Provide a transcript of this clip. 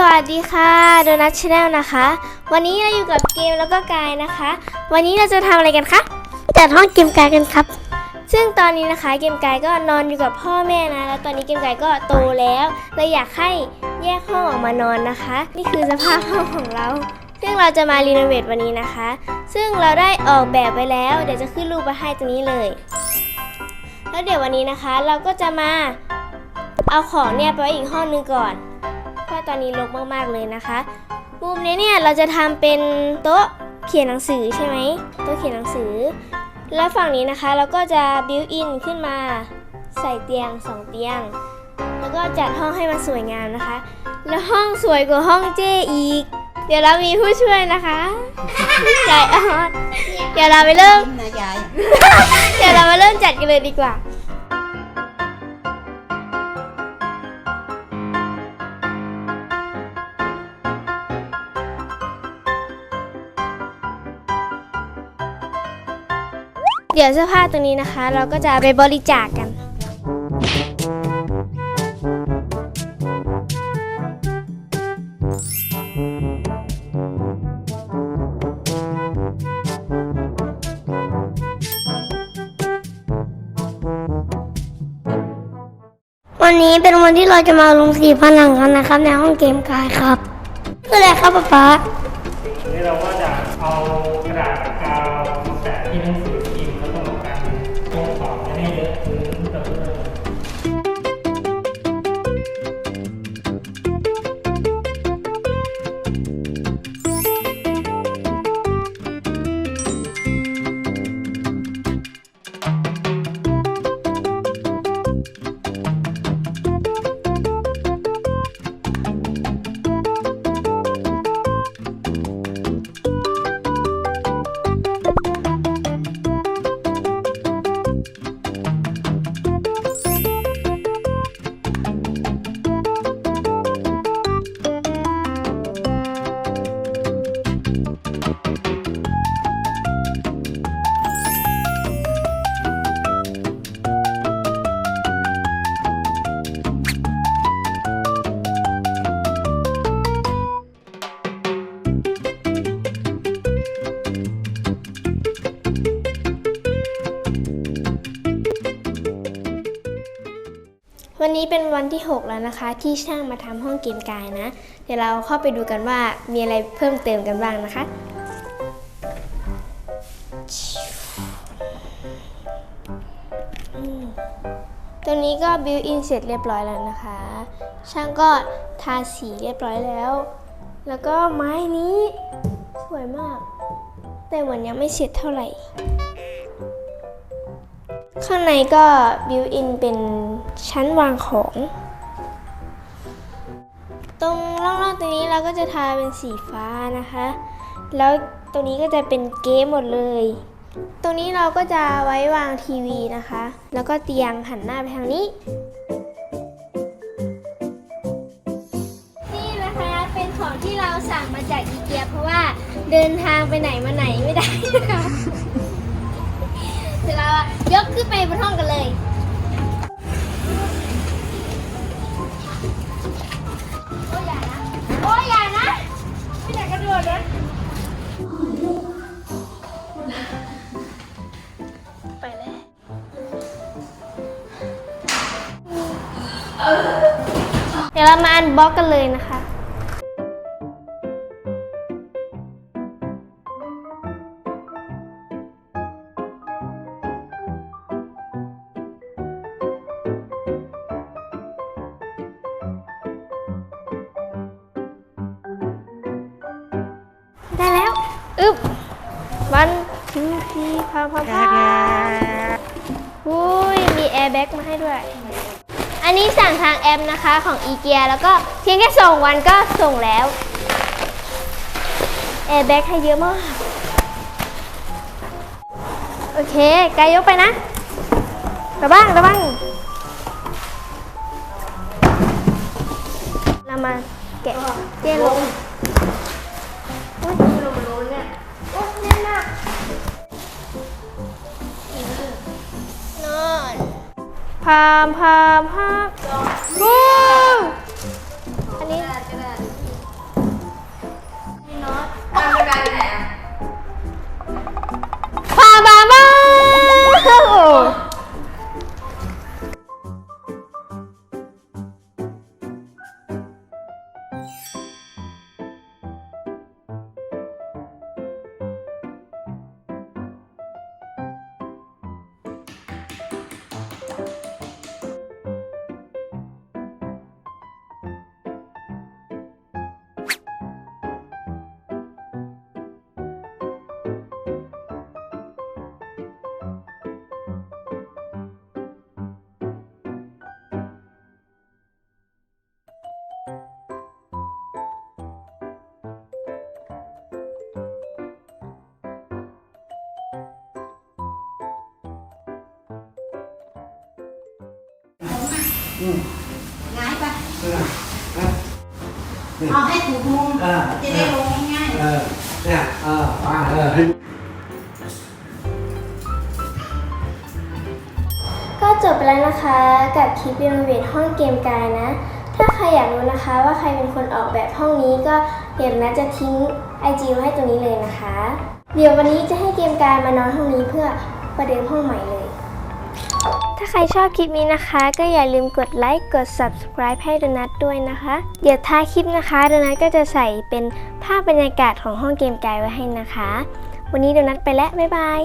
สวัสดีค่ะโดนัทชาแนลนะคะ วันนี้เราอยู่กับเกมแล้วก็กายนะคะ วันนี้เราจะทำอะไรกันคะจัดห้องเกมกายกันครับ ซึ่งตอนนี้นะคะเกมกายก็นอนอยู่กับพ่อแม่นะแล้วตอนนี้เกมกายก็โตแล้วเลยอยากให้แยกห้องออกมานอนนะคะ นี่คือสภาพห้องของเรา ซึ่งเราจะมารีโนเวทวันนี้นะคะ ซึ่งเราได้ออกแบบไปแล้ว เดี๋ยวจะขึ้นรูปมาให้ตรงนี้เลย แล้วเดี๋ยววันนี้นะคะ เราก็จะมาเอาของเนี่ยไปไว้อีกห้องนึงก่อนเพราะ ตอนนี้รกมากๆเลยนะคะมุมนี้เนี่ยเราจะทำเป็นโต๊ะเขียนหนังสือใช่ไหมโต๊ะเขียนหนังสือ แล้วฝั่งนี้นะคะเราก็จะบิวอินขึ้นมาใส่เตียงสองเตียง แล้วก็จัดห้องให้มันสวยงามนะคะ แล้วห้องสวยกว่าห้องเจอีก เดี๋ยวเรามีผู้ช่วยนะคะใจอ่อนเดี๋ยวเราไปเริ่มยิ้มนะยายเดี๋ยวเรามาเริ่มจัดกันเลยดีกว่า เดี๋ยวเสื้อผ้าตรงนี้นะคะ เราก็จะไปบริจาคกันวันนี้เป็นวันที่เราจะมาลงสีผนังกันนะครับ ในห้องเกมกายครับคืออะไรครับป๊าป๊า นี้เราก็จะ นี้เป็นวันที่ 6 แล้วนะคะ ที่ช่างมาทำห้องเกมกายนะ เดี๋ยวเราเข้าไปดูกันว่ามีอะไรเพิ่มเติมกันบ้างนะคะ ตรงนี้ก็บิวอินเสร็จเรียบร้อยแล้วนะคะ ช่างก็ทาสีเรียบร้อยแล้ว แล้วก็ไม้นี้สวยมาก แต่เหมือนยังไม่เสร็จเท่าไหร่ ข้างในก็บิวอินเป็น ชั้นวางของ ตรงร่องๆตรงนี้เราก็จะทาเป็นสีฟ้านะคะ แล้วตรงนี้ก็จะเป็นเกมหมดเลย ตรงนี้เราก็จะไว้วางทีวีนะคะ แล้วก็เตียงหันหน้าไปทางนี้นี่นะคะเป็นของที่เราสั่งมาจากอีเกียเพราะว่าเดินทางไปไหนมาไหนไม่ได้นะคะ เดี๋ยวเราอะยกขึ้นไปบนห้องกันเลย ดี๋ยวเรามาอันบล็อกกันเลยนะคะ ได้แล้ว อึ๊บวันทูทีพาพาพาอุ้ย มีแอร์แบ็กมาให้ด้วย อันนี้สั่งทางแอปนะคะของอีเกียแล้วก็เพียงแค่ส่งวันก็ส่งแล้วแอร์แบ็กให้เยอะมาก โอเคกายยกไปนะระวังระวังเรามาแกะเจลง พามพามพาม ง่ายปะเออเออเอาให้ถูกมุมเออจะได้ลงง่ายเออเนี่ยเออป้าเออก็จบไปแล้วนะคะกับคลิปรีโนเวทห้องเกมกายนะ ถ้าใครอยากรู้นะคะว่าใครเป็นคนออกแบบห้องนี้ก็เดี๋ยวนะจะทิ้ง IG ไว้ให้ตรงนี้เลยนะคะ เดี๋ยววันนี้จะให้เกมกายมานอนห้องนี้เพื่อประเดิมห้องใหม่เลย ถ้าใครชอบคลิปนี้นะคะ ก็อย่าลืมกดไลค์กด subscribe ให้โดนัทด้วยนะคะ เดี๋ยวท้ายคลิปนะคะโดนัทก็จะใส่เป็นภาพบรรยากาศของห้องเกมกายไว้ให้นะคะ วันนี้โดนัทไปแล้วบ๊ายบาย